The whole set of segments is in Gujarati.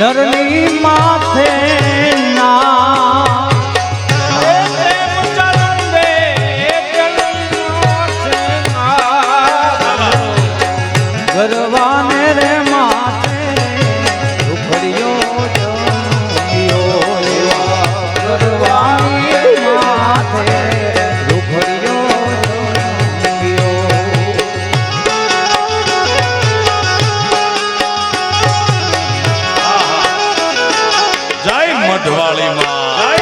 not only જય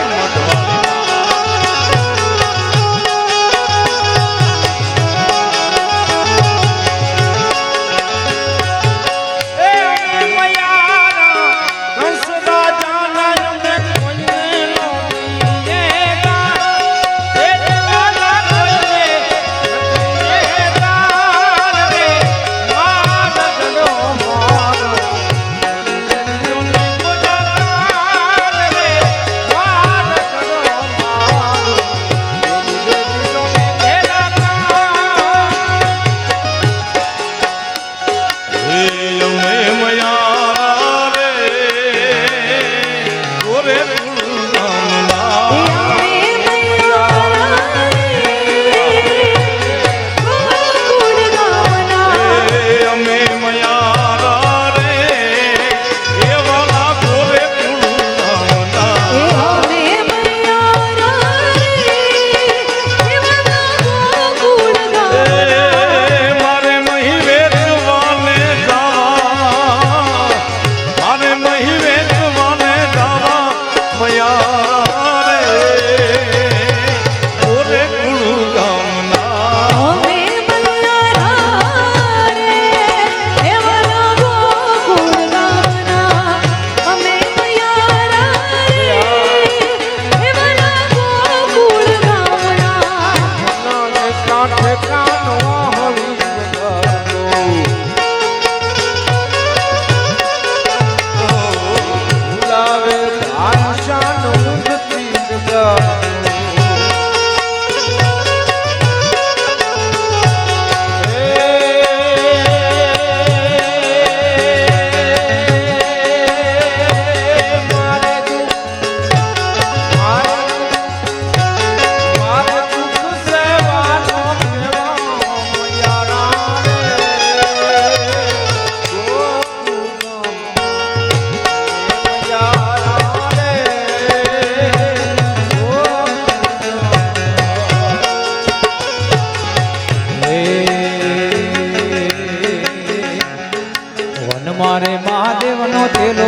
મારે મહાદેવનો તેલો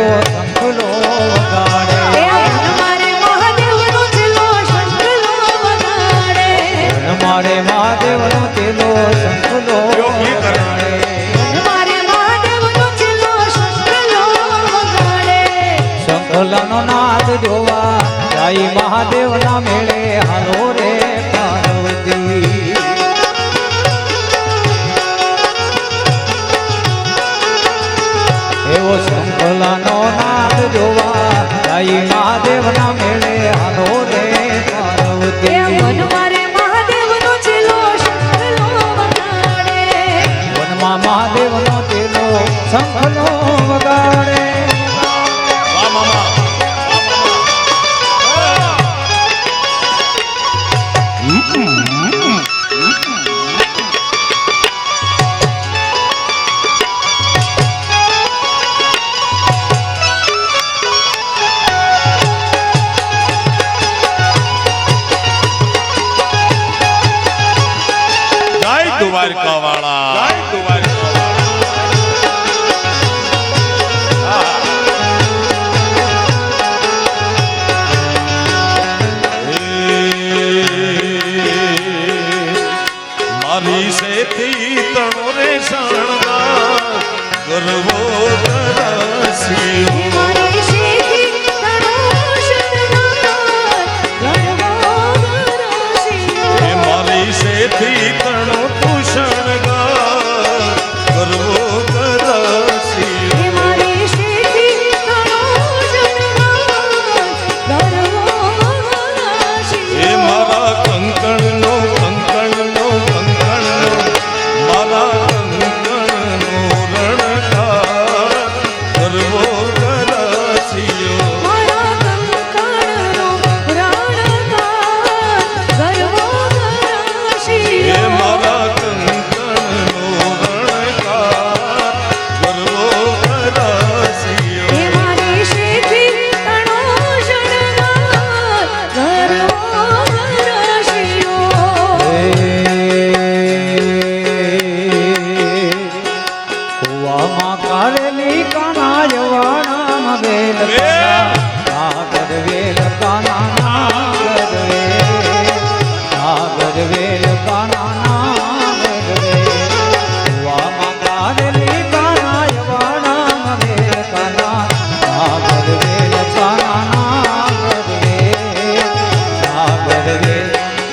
શંખનો વગાડે. દ્વારકા વાળા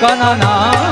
કનના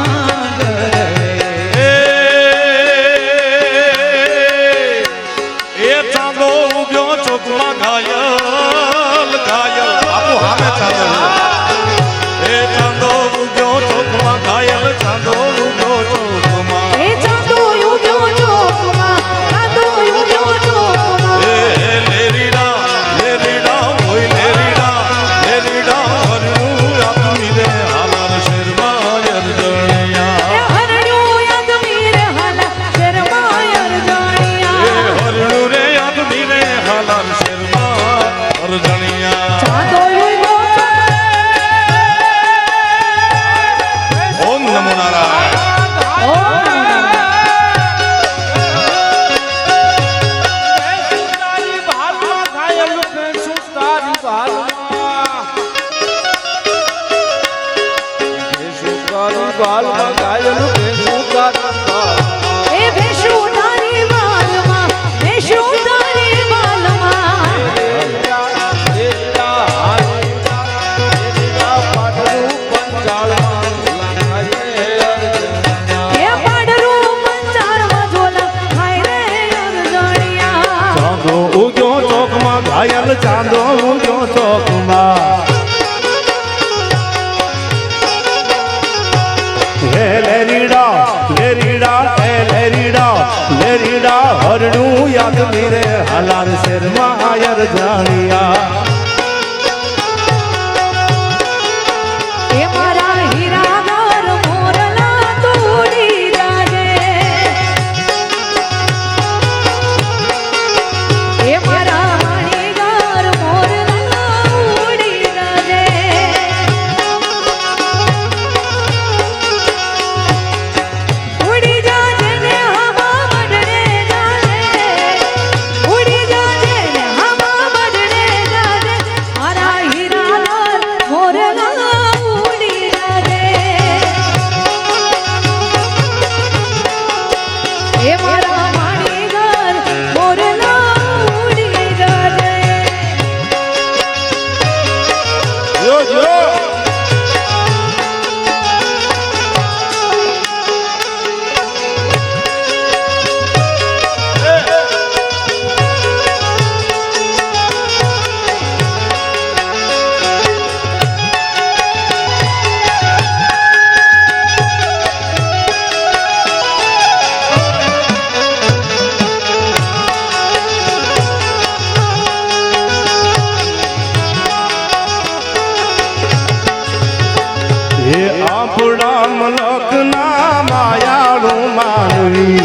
મલકના માયાળું માનવી.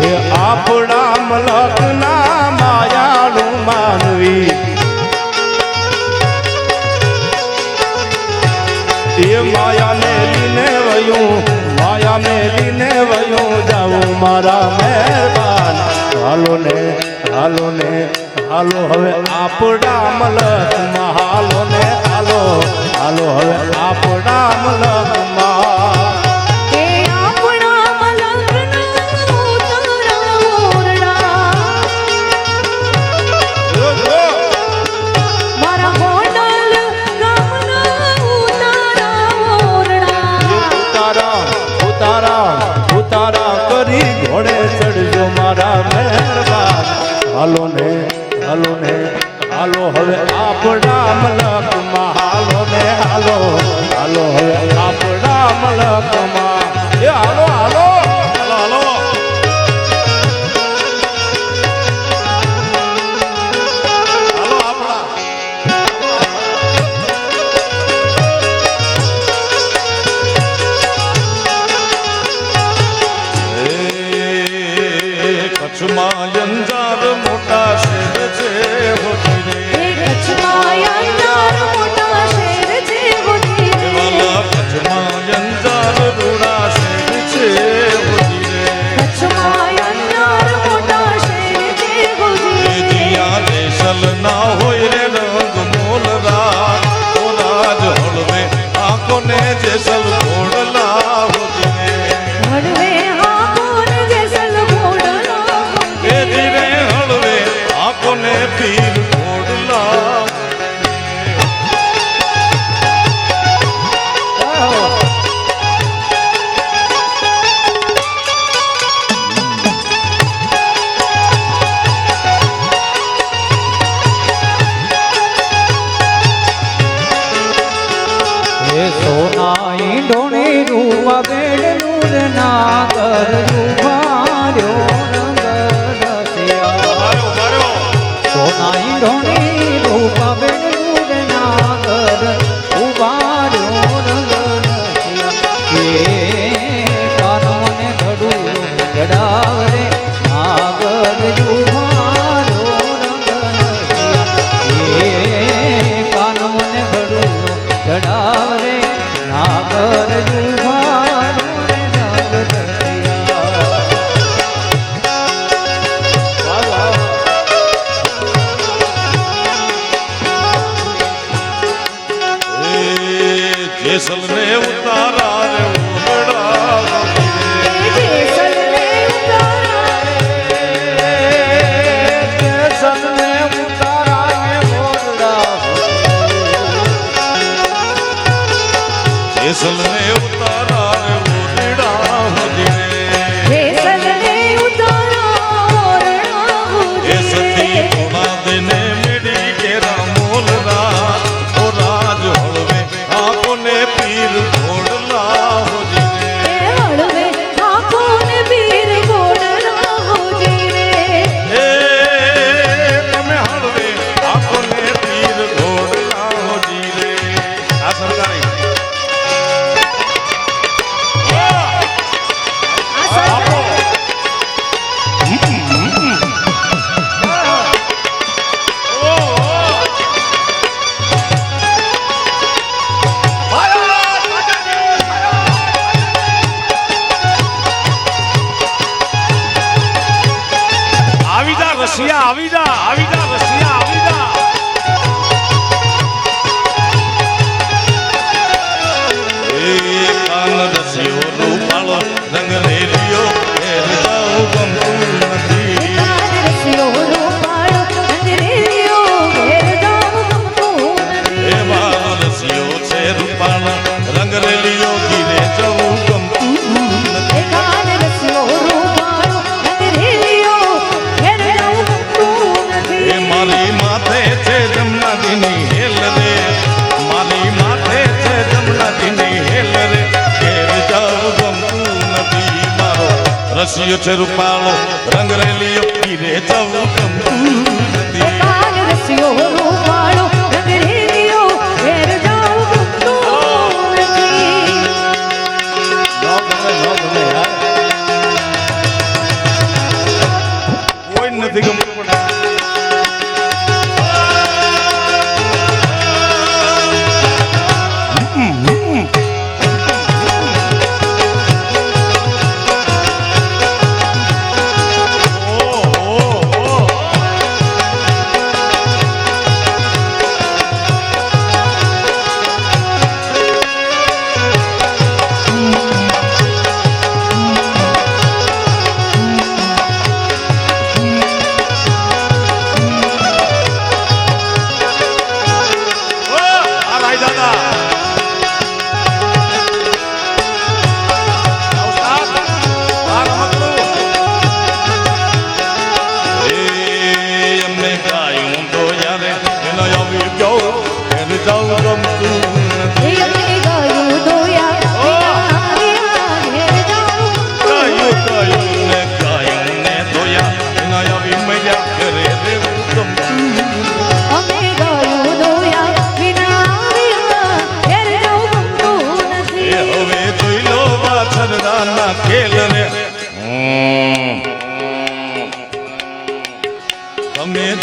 હે આપણા મલકના માયાળું માનવી. એ માયાને લીને વયું, માયાને લીને વયું જાઉં મારા મહેરબાન. હાલો ને હાલો ને, હાલો હવે આપણા મલક હાલો ને. હાલો હવે ઢોણી રૂવા બેડનું ના કરવું માર્યો રંગ રસ્યા. સોનાઈ ઢોણી રશિયા આવી જા આવી જા. રસિયો છે રૂપાળો રંગ રેલીઓ પીરે જવું ગમતું નથી ગમતું.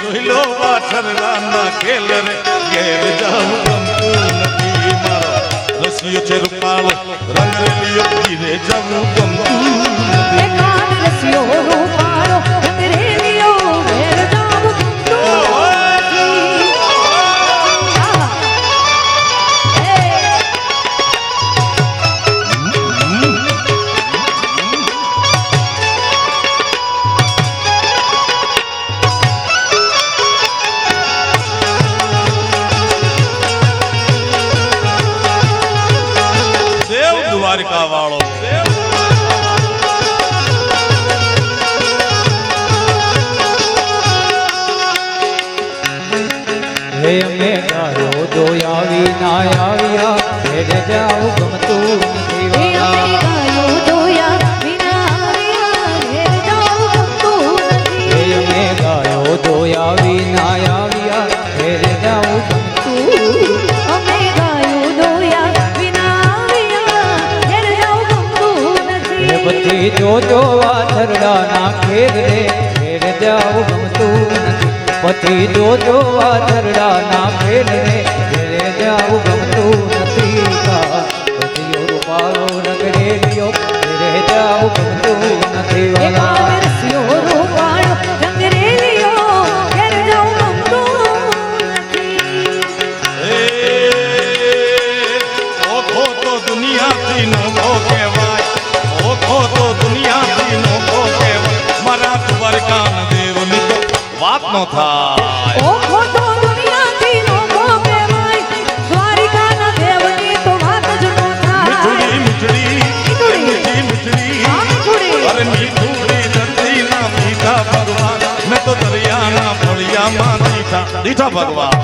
જોઈ લો વાછરડાના ખેલ રે ઘેર જાઉં ગમતું નથી મારો. રસિયો છે રૂપાળો રંગ રેલિયો ઘીરે ગમતું નથી. રસિયો રૂપાળો દ્વારકા વાળો હે અમે ગાયો દોયા વિના આવ્યા ઘેર જાઉં નથી જોજો વાછરડાના ખેર રે ખેર જાઉં ગમતું નથી. પછી જોજો વાછરડાના ખેર રે ખેર જાઉં ગમતું નથી. પછી રૂપાળો રગડેલિયો ખેર જાઉં ગમતું નથી. વાલા વાત ન થાય ઓખો તો દુનિયાથી નોખો કહેવાય. દ્વારિકાના દેવની તો વાત જ નો થાય. મીઠડી મીઠડી મીઠડી મીઠડી આ મીઠુડી. અરે મીઠુડી મીઠા ભગવાન મેં તો દરિયાના ફળિયામાં દીઠા દીઠા ભગવાન